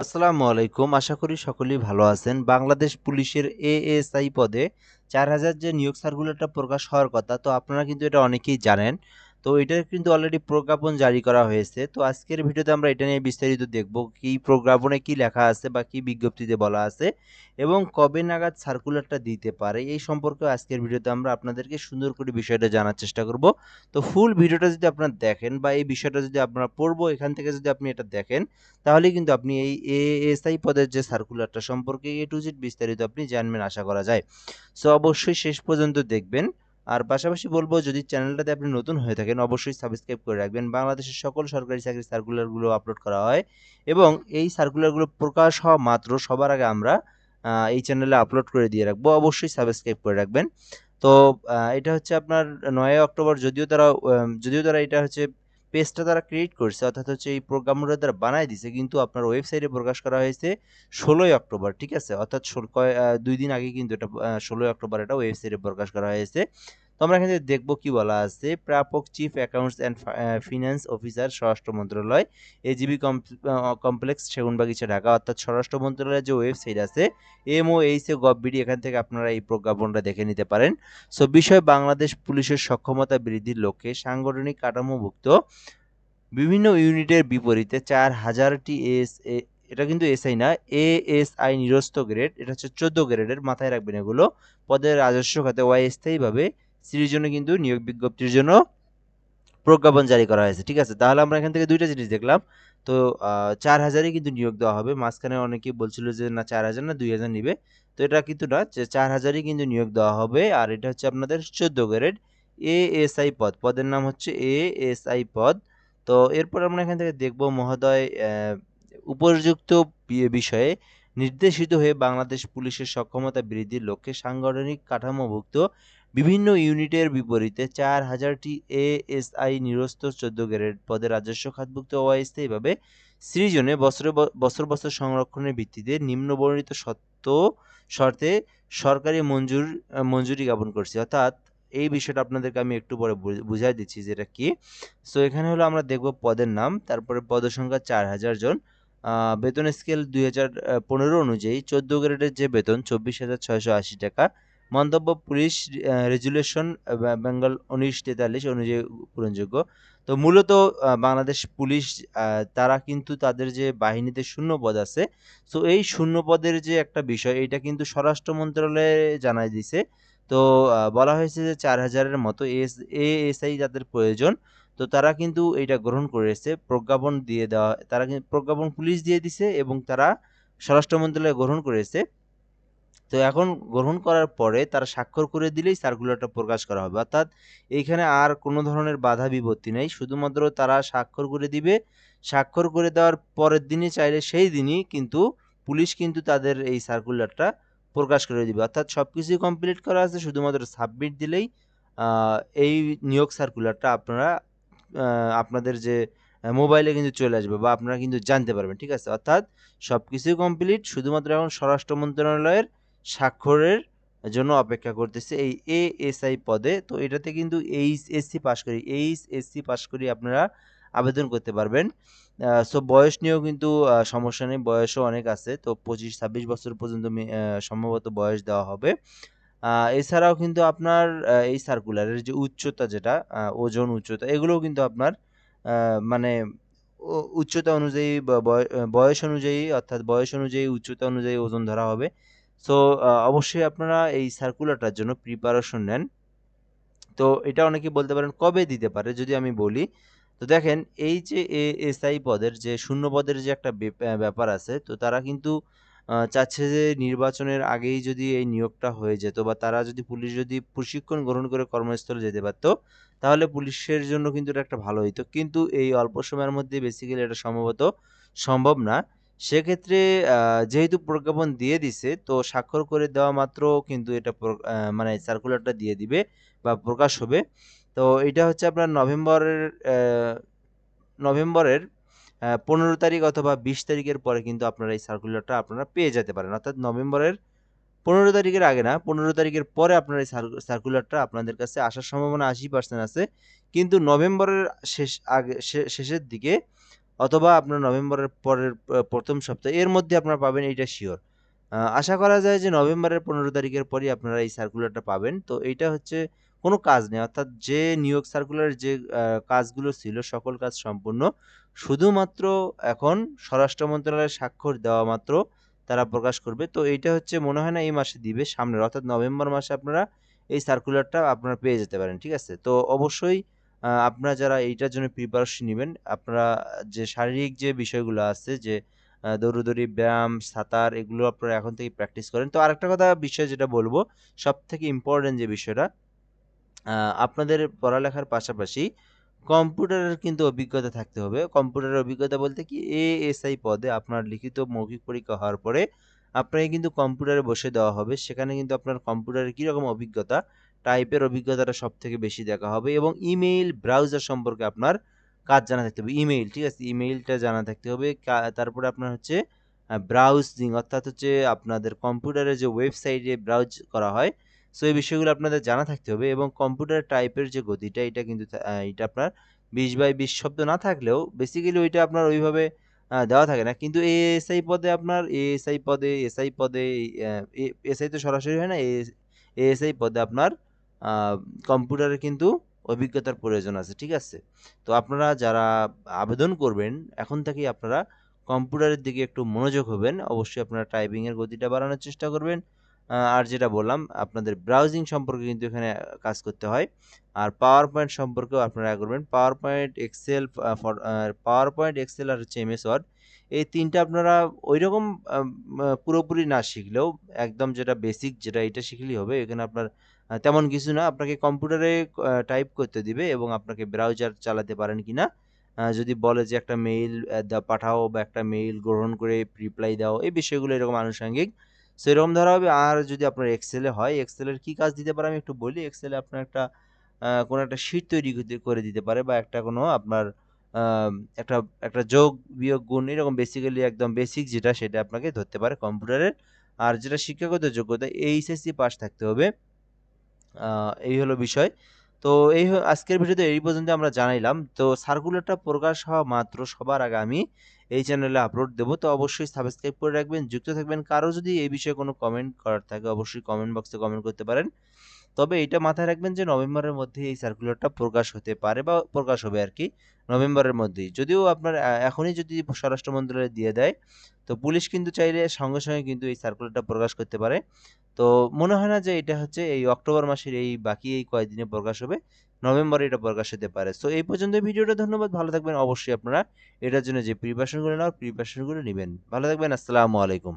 আসসালামু আলাইকুম। আশা করি সকলেই ভালো আছেন। বাংলাদেশ পুলিশের এএসআই পদে চার হাজার যে নিয়োগ সার্কুলারটা প্রকাশ হওয়ার কথা, তো আপনারা কিন্তু এটা অনেকেই জানেন। তো এটার কিন্তু অলরেডি প্রজ্ঞাপন জারি করা হয়েছে। তো আজকের ভিডিওতে আমরা এটা নিয়ে বিস্তারিত দেখব কি প্রজ্ঞাপনে কি লেখা আছে বা কি বিজ্ঞপ্তিতে বলা আছে এবং কবে নাগাদ সার্কুলারটা দিতে পারে, এই সম্পর্কে আজকের ভিডিওতে আমরা আপনাদেরকে সুন্দর করে বিষয়টা জানার চেষ্টা করব। তো ফুল ভিডিওটা যদি আপনারা দেখেন বা এই বিষয়টা যদি আপনারা পড়ব, এখান থেকে যদি আপনি এটা দেখেন, তাহলে কিন্তু আপনি এই এএসআই পদের যে সার্কুলারটা সম্পর্কে এ টু জেড বিস্তারিত আপনি জানবেন আশা করা যায়। সো অবশ্যই শেষ পর্যন্ত দেখবেন। আর পাশাপাশি বলব, যদি চ্যানেলটাতে আপনি নতুন হয়ে থাকেন, অবশ্যই সাবস্ক্রাইব করে রাখবেন। বাংলাদেশের সকল সরকারি চাকরির সার্কুলারগুলো আপলোড করা হয় এবং এই সার্কুলারগুলো প্রকাশ হওয়া মাত্র সবার আগে আমরা এই চ্যানেলে আপলোড করে দিয়ে রাখব। অবশ্যই সাবস্ক্রাইব করে রাখবেন। তো এটা হচ্ছে আপনার নয় অক্টোবর, যদিও তারা যদিও তারা এটা হচ্ছে পেজটা তারা ক্রিয়েট করছে, অর্থাৎ হচ্ছে এই প্রোগ্রামগুলো তারা বানায় দিছে, কিন্তু আপনার ওয়েবসাইটে প্রকাশ করা হয়েছে ষোলোই অক্টোবর, ঠিক আছে? অর্থাৎ দুই দিন আগে কিন্তু এটা ষোলোই অক্টোবর এটা ওয়েবসাইটে প্রকাশ করা হয়েছে। তো আমরা এখানে দেখব কি বলা আছে। প্রাপক chief accounts and finance officer স্বরাষ্ট্র মন্ত্রণালয়। AGB complex Segunbagicha, Dhaka. অর্থাৎ স্বরাষ্ট্র মন্ত্রণালয়ের যে ওয়েবসাইট আছে M O H A gov BD এখান থেকে আপনারা এই প্রজ্ঞাপনটা দেখে নিতে পারেন। সো বিষয় বাংলাদেশ পুলিশের সক্ষমতা বৃদ্ধির লক্ষ্যে সাংগঠনিক কাঠামোভুক্ত। বিভিন্ন ইউনিটের বিপরীতে চার হাজারটি এস এ- এটা কিন্তু এসআই না, এ এস আই নিরস্ত গ্রেড, এটা হচ্ছে চোদ্দ গ্রেডের, মাথায় রাখবেন এগুলো। পদের রাজস্ব খাতে অস্থায়ীভাবে সৃজনে কিন্তু নিয়োগ বিজ্ঞপ্তির জন্য প্রজ্ঞাপন জারি করা হয়েছে, ঠিক আছে? তাহলে আমরা এখান থেকে দুইটা জিনিস দেখলাম। তো চার হাজারই কিন্তু নিয়োগ দেওয়া হবে। মাঝখানে অনেকেই বলছিল যে, না, চার হাজার না, দুই হাজার নিবে। তো এটা কিন্তু না, যে চার হাজারই কিন্তু নিয়োগ দেওয়া হবে। আর এটা হচ্ছে আপনাদের চোদ্দ গ্রেড এ এস আই পদ। পদের নাম হচ্ছে এ এস আই পদ। তো, এরপর আমরা এখান থেকে দেখব মহোদয় উপযুক্ত বিষয়ে নির্দেশিত হয়ে বাংলাদেশ পুলিশের সক্ষমতা বৃদ্ধির লক্ষ্যে সাংগঠনিক কাঠামোভুক্ত বিভিন্ন ইউনিটের বিপরীতে চার হাজারটি এএসআই নিরস্ত চোদ্দ গ্রেড পদে রাজস্ব খাতভুক্ত অস্থায়ীভাবে সৃজনে বছরে বছর বছর সংরক্ষণের ভিত্তিতে নিম্নবর্ণিত সত্য শর্তে সরকারি মঞ্জুর, মঞ্জুরি জ্ঞাপন করছে। অর্থাৎ এই বিষয়টা আপনাদেরকে আমি একটু পরে বুঝাই দিচ্ছি যে এটা কি। সো এখানে হলো আমরা দেখব পদের নাম, তারপরে পদসংখ্যা চার হাজার জন। বেতন স্কেল দুই হাজার পনেরো অনুযায়ী চোদ্দ গ্রেডের যে বেতন, চব্বিশ হাজার ছয়শো আশি টাকা মন্তব্য পুলিশ রেজুলেশন বেঙ্গল উনিশ তেতাল্লিশ অনুযায়ী পূরণযোগ্য। তো মূলত বাংলাদেশ পুলিশ তারা কিন্তু তাদের যে বাহিনীতে শূন্য পদ আছে, তো এই শূন্য পদের যে একটা বিষয়, এটা কিন্তু স্বরাষ্ট্র মন্ত্রণালয়ে জানাই দিছে। তো বলা হয়েছে যে চার হাজারের মতো এস এএসআই যাদের প্রয়োজন। তো তারা কিন্তু এটা গ্রহণ করেছে প্রজ্ঞাপন দিয়ে দেওয়া, তারা কিন্তু, প্রজ্ঞাপন পুলিশ দিয়ে দিছে এবং তারা স্বরাষ্ট্র মন্ত্রণালয় গ্রহণ করেছে তো এখন গ্রহণ করার পরে তারা স্বাক্ষর করে দিলেই সার্কুলারটা প্রকাশ করা হবে। অর্থাৎ এইখানে আর কোনো ধরনের বাধা বিপত্তি নেই। শুধুমাত্র তারা স্বাক্ষর করে দিবে। স্বাক্ষর করে দেওয়ার পরের দিনই চাইলে সেই দিনই কিন্তু পুলিশ কিন্তু তাদের এই সার্কুলারটা প্রকাশ করে দিবে। অর্থাৎ সব কিছুই কমপ্লিট করা আছে। শুধুমাত্র সাবমিট দিলেই এই নিয়োগ সার্কুলারটা আপনারা আপনাদের যে মোবাইলে কিন্তু চলে আসবে বা আপনারা কিন্তু জানতে পারবেন। ঠিক আছে? অর্থাৎ সব কিছুই কমপ্লিট শুধুমাত্র এখন স্বরাষ্ট্র মন্ত্রণালয়ের স্বাক্ষরের জন্য অপেক্ষা করতেছে এই এএসআই পদে। তো এটাতে কিন্তু এইচ এসসি পাস করি এইচ এসসি পাস করি আপনারা আবেদন করতে পারবেন। সো বয়স নিয়েও কিন্তু সমস্যা নেই, বয়সও অনেক আছে। তো পঁচিশ, ছাব্বিশ বছর পর্যন্ত সম্ভবত বয়স দেওয়া হবে। এছাড়াও কিন্তু আপনার এই সার্কুলারের যে উচ্চতা যেটা ওজন উচ্চতা, এগুলোও কিন্তু আপনার মানে উচ্চতা অনুযায়ী বয়স অনুযায়ী, অর্থাৎ বয়স অনুযায়ী, উচ্চতা অনুযায়ী ওজন ধরা হবে। সো অবশ্যই আপনারা এই সার্কুলারটার জন্য প্রিপারেশন নেন। তো এটা অনেকে বলতে পারেন, কবে দিতে পারে? যদি আমি বলি, তো দেখেন, এই যে এএসআই পদের যে, শূন্য পদের যে একটা ব্যাপার আছে, তো তারা কিন্তু চাচ্ছে যে নির্বাচনের আগেই যদি এই নিয়োগটা হয়ে যেত বা তারা যদি পুলিশ যদি প্রশিক্ষণ গ্রহণ করে কর্মস্থলে যেতে পারতো, তাহলে পুলিশের জন্য কিন্তু এটা একটা ভালো হতো কিন্তু এই অল্প সময়ের মধ্যে বেসিক্যালি এটা সম্ভবত সম্ভব না। সেক্ষেত্রে যেহেতু প্রজ্ঞাপন দিয়ে দিছে, তো স্বাক্ষর করে দেওয়া মাত্র কিন্তু এটা মানে সার্কুলারটা দিয়ে দিবে বা প্রকাশ হবে। তো এটা হচ্ছে আপনার নভেম্বরের নভেম্বরের পনেরো তারিখ অথবা বিশ তারিখের পরে কিন্তু আপনারা এই সার্কুলারটা আপনারা পেয়ে যেতে পারেন। অর্থাৎ নভেম্বরের পনেরো তারিখের আগে না, পনেরো তারিখের পরে আপনার এই সার্কুলারটা আপনাদের কাছে আসার সম্ভাবনা আশি পার্সেন্ট আছে। কিন্তু নভেম্বরের শেষ আগে শেষের দিকে অথবা আপনার নভেম্বরের পরের প্রথম সপ্তাহ, এর মধ্যে আপনারা পাবেন এইটা শিওর আশা করা যায় যে নভেম্বরের পনেরো তারিখের পরই আপনারা এই সার্কুলারটা পাবেন। তো এইটা হচ্ছে কোনো কাজ নেই, অর্থাৎ যে নিয়োগ সার্কুলারের যে কাজগুলো ছিল, সকল কাজ সম্পূর্ণ, শুধুমাত্র এখন স্বরাষ্ট্র মন্ত্রণালয়ের স্বাক্ষর দেওয়া মাত্র তারা প্রকাশ করবে। তো এইটা হচ্ছে মনে হয় না এই মাসে দিবে, সামনের, অর্থাৎ নভেম্বর মাসে আপনারা এই সার্কুলারটা আপনারা পেয়ে যেতে পারেন, ঠিক আছে? তো অবশ্যই আপনারা যারা এইটার জন্য প্রিপারেশন নেবেন, আপনারা যে শারীরিক যে বিষয়গুলো আছে, যে দৌড়দৌড়ি, ব্যায়াম, সাঁতার, এগুলো আপনারা এখন থেকে প্র্যাকটিস করেন। তো আরেকটা কথা, বিষয় যেটা বলব সব থেকে ইম্পর্টেন্ট যে বিষয়টা আপনাদের পড়ালেখার পাশাপাশি কম্পিউটারের কিন্তু অভিজ্ঞতা থাকতে হবে। কম্পিউটারের অভিজ্ঞতা বলতে কি এএসআই পদে আপনার লিখিত মৌখিক পরীক্ষা হওয়ার পরে আপনাকে কিন্তু কম্পিউটারে বসে দেওয়া হবে। সেখানে কিন্তু আপনার কম্পিউটারের কীরকম অভিজ্ঞতা টাইপের অভিজ্ঞতাটা সব থেকে বেশি দেখা হবে এবং ইমেইল ব্রাউজার সম্পর্কে আপনার কাজ জানা থাকতে হবে। ইমেইল ঠিক আছে? ইমেইলটা জানা থাকতে হবে। তারপরে আপনার হচ্ছে ব্রাউজিং অর্থাৎ হচ্ছে আপনাদের কম্পিউটারে যে ওয়েবসাইটে ব্রাউজ করা হয় সো এই বিষয়গুলো আপনাদের জানা থাকতে হবে এবং কম্পিউটার টাইপের যে গতিটা, এটা কিন্তু এটা আপনার বিশ বাই বিশ শব্দ না থাকলেও বেসিক্যালি ওইটা আপনার ওইভাবে দেওয়া থাকে না। কিন্তু এএসআই পদে আপনার এএসআই পদে এসআই পদে এসআই তো সরাসরি হয় না এএসআই পদে আপনার কম্পিউটারে কিন্তু অভিজ্ঞতার প্রয়োজন আছে, ঠিক আছে? তো আপনারা যারা আবেদন করবেন, এখন থেকেই আপনারা কম্পিউটারের দিকে একটু মনোযোগ হবেন, অবশ্যই আপনারা টাইপিংয়ের গতিটা বাড়ানোর চেষ্টা করবেন। আর যেটা বললাম, আপনাদের ব্রাউজিং সম্পর্কে কিন্তু এখানে কাজ করতে হয়। আর পাওয়ার পয়েন্ট সম্পর্কেও আপনারা করবেন। Power point Excel power point Excel আর হচ্ছে এমএস ওয়ার্ড এই তিনটা আপনারা ওই রকম পুরোপুরি না শিখলেও, একদম যেটা বেসিক যেটা এটা শিখলেই হবে, এখানে আপনার তেমন কিছু না। আপনাকে কম্পিউটারে টাইপ করতে দিবে এবং আপনাকে ব্রাউজার চালাতে পারেন কিনা আহ, যদি বলে যে একটা মেইল পাঠাও বা একটা মেইল গ্রহণ করে রিপ্লাই দাও এই বিষয়গুলো এরকম আনুষঙ্গিক। সেরকম ধরা হবে। আর যদি আপনার এক্সেলে হয় এক্সেলের কি কাজ দিতে পারে আমি একটু বলি। এক্সেলে আপনার একটা কোনো একটা শিট তৈরি করে দিতে পারে বা একটা কোনো আপনার একটা একটা যোগ বিয়োগ গুণ এরকম বেসিক্যালি একদম বেসিক যেটা সেটা আপনাকে ধরতে পারে কম্পিউটারের। আর যেটা শিক্ষাগত যোগ্যতা এইচএসসি পাস থাকতে হবে। এই হলো বিষয়। তো এই আজকের ভিডিওতে এই পর্যন্ত আমরা জানাইলাম। তো সার্কুলারটা প্রকাশ হওয়া মাত্র সবার আগে আমি এই চ্যানেলে আপলোড দেব। তো অবশ্যই সাবস্ক্রাইব করে রাখবেন। যুক্ত থাকবেন। কারও যদি এই বিষয়ে কোনো কমেন্ট করার থাকে, অবশ্যই কমেন্ট বক্সে কমেন্ট করতে পারেন। তবে এটা মাথায় রাখবেন যে নভেম্বরের মধ্যে এই সার্কুলারটা প্রকাশ হতে পারে বা প্রকাশ হবে আর কি, নভেম্বরের মধ্যেই। যদিও আপনার এখনই যদি স্বরাষ্ট্র মন্ত্রণালয় দিয়ে দেয়, তো পুলিশ কিন্তু চাইলে সঙ্গে সঙ্গে কিন্তু এই সার্কুলারটা প্রকাশ করতে পারে। তো মনে হয় না যে এটা হচ্ছে এই অক্টোবর মাসের এই বাকি এই কয়েকদিনে প্রকাশ হবে, নভেম্বরে এটা প্রকাশ হতে পারে। সো এই পর্যন্ত ভিডিওটা, ধন্যবাদ। ভালো থাকবেন অবশ্যই আপনারা। এটার জন্য যে প্রিপারেশনগুলো নেওয়ার, প্রিপারেশনগুলো নেবেন। ভালো থাকবেন, আসসালামু আলাইকুম।